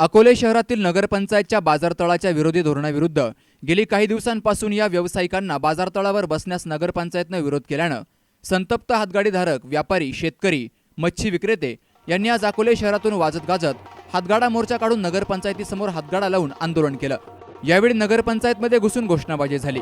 अकोले शहरातील नगरपंचायतच्या बाजारतळाच्या विरोधी धोरणाविरुद्ध गेली काही दिवसांपासून या व्यावसायिकांना बाजारतळावर बसण्यास नगरपंचायतनं विरोध केल्यानं संतप्त हातगाडीधारक व्यापारी शेतकरी मच्छी विक्रेते यांनी आज अकोले शहरातून वाजत गाजत हातगाडा मोर्चा काढून नगरपंचायतीसमोर हातगाडा लावून आंदोलन केलं. यावेळी नगरपंचायतमध्ये घुसून घोषणाबाजी झाली.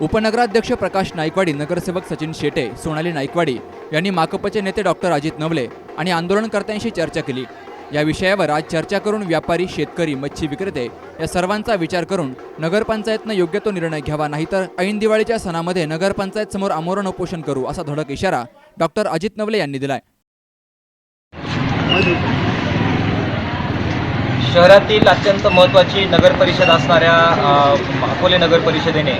उपनगराध्यक्ष प्रकाश नाईकवाडी नगरसेवक सचिन शेटे सोनाली नाईकवाडी यांनी माकपचे नेते डॉक्टर अजित नवले आणि आंदोलनकर्त्यांशी चर्चा केली. या विषयावर आज चर्चा करून व्यापारी शेतकरी मच्छी विक्रेते या सर्वांचा विचार करून नगरपंचायतनं योग्य तो निर्णय घ्यावा नाहीतर ऐन दिवाळीच्या सणामध्ये नगरपंचायत समोर आमरण उपोषण करू असा धडक इशारा डॉक्टर अजित नवले यांनी दिलाय. शहरातील अत्यंत महत्त्वाची नगर परिषद असणाऱ्या अकोले नगर परिषदेने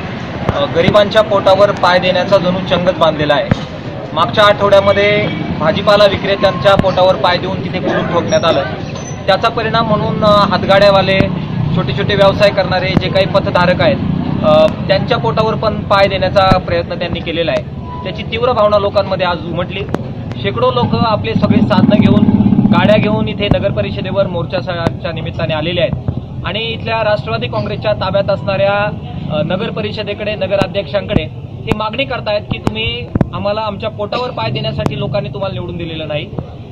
गरिबांच्या पोटावर पाय देण्याचा जणू चंगच बांधलेला आहे. मागच्या आठवड्यामध्ये भाजीपाला विक्रेत्यांच्या पोटावर पाय देऊन तिथे कुलूप ठोकण्यात आलं. त्याचा परिणाम म्हणून हातगाड्यावाले छोटे छोटे व्यवसाय करणारे जे काही पथधारक आहेत त्यांच्या पोटावर पण पाय देण्याचा प्रयत्न त्यांनी केलेला आहे. त्याची तीव्र भावना लोकांमध्ये आज उमटली. शेकडो लोक आपले सगळे साधनं घेऊन गाड्या घेऊन इथे नगर परिषदेवर मोर्चाच्या निमित्ताने आलेले आहेत. आणि इथल्या राष्ट्रवादी काँग्रेसच्या ताब्यात असणाऱ्या नगर परिषदेकडे नगराध्यक्षांकडे ही मागणी करतायत की तुम्ही आम्हाला आमच्या पोटावर पाय देण्यासाठी लोकांनी तुम्हाला निवडून दिलेलं नाही.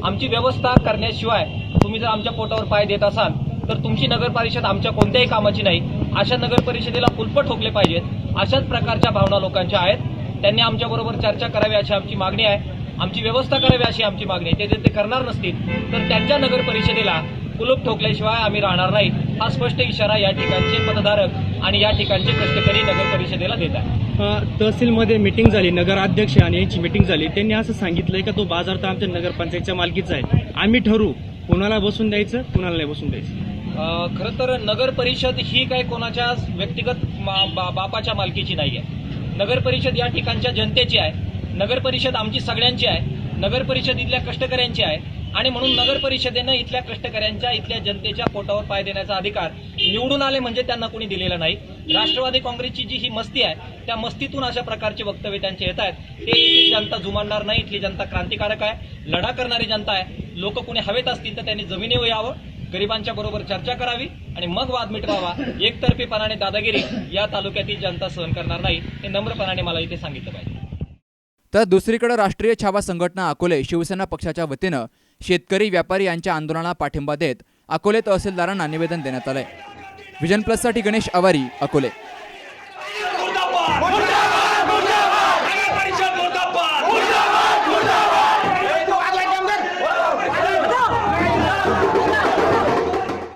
आमची व्यवस्था करण्याशिवाय तुम्ही जर आमच्या पोटावर पाय देत असाल तर तुमची नगर परिषद आमच्या कोणत्याही कामाची नाही. अशा नगर परिषदेला कुलपट ठोकले पाहिजेत. अशाच प्रकारच्या भावना लोकांच्या आहेत. त्यांनी आमच्याबरोबर चर्चा करावी अशी आमची मागणी आहे. आमची व्यवस्था करावी अशी आमची मागणी आहे. ते जर ते करणार नसतील तर त्यांच्या नगर परिषदेला कुलूप ठोकल्याशिवाय आम्ही राहणार नाही हा स्पष्ट इशारा या ठिकाणचे मतदारक आणि या ठिकाणचे कष्टकरी नगर परिषदेला देत आहेत. तहसीलमध्ये मिटिंग झाली नगराध्यक्ष आणि यांची मिटिंग झाली. त्यांनी असं सांगितलंय का तो बाजार तर आमच्या नगरपंचायतच्या मालकीचा आहे. आम्ही ठरवू कुणाला बसून द्यायचं कुणाला नाही बसून द्यायचं? खरं तर नगर परिषद ही काही कोणाच्या व्यक्तिगत बापाच्या मालकीची नाही आहे. नगर परिषद या ठिकाणच्या जनतेची आहे. नगर परिषद आमची सगळ्यांची आहे. नगर परिषद इथल्या कष्टकऱ्यांची आहे. आणि म्हणून नगर परिषदेनं इथल्या कष्टकऱ्यांच्या इथल्या जनतेच्या पोटावर पाय देण्याचा अधिकार निवडून आले म्हणजे त्यांना कोणी दिलेला नाही. राष्ट्रवादी काँग्रेसची जी ही मस्ती आहे त्या मस्तीतून अशा प्रकारचे वक्तव्य त्यांचे येत आहेत. ते इथली जनता जुमानणार नाही इथली जनता क्रांतिकारक आहे लढा करणारी जनता आहे. लोक कुणी हवेत असतील तर त्यांनी जमिनीवर यावं गरिबांच्या बरोबर चर्चा करावी आणि मग वाद मिटवावा. एकतर्फीपणाने दादागिरी या तालुक्यातील जनता सहन करणार नाही हे नम्रपणाने मला इथे सांगितलं पाहिजे. तर दुसरीकडे राष्ट्रीय छावा संघटना अकोले शिवसेना पक्षाच्या वतीनं शेतकरी व्यापारी यांच्या आंदोलनाला पाठिंबा देत अकोले तहसीलदारांना निवेदन देण्यात आलंय. विजन प्लससाठी गणेश आवारी अकोले.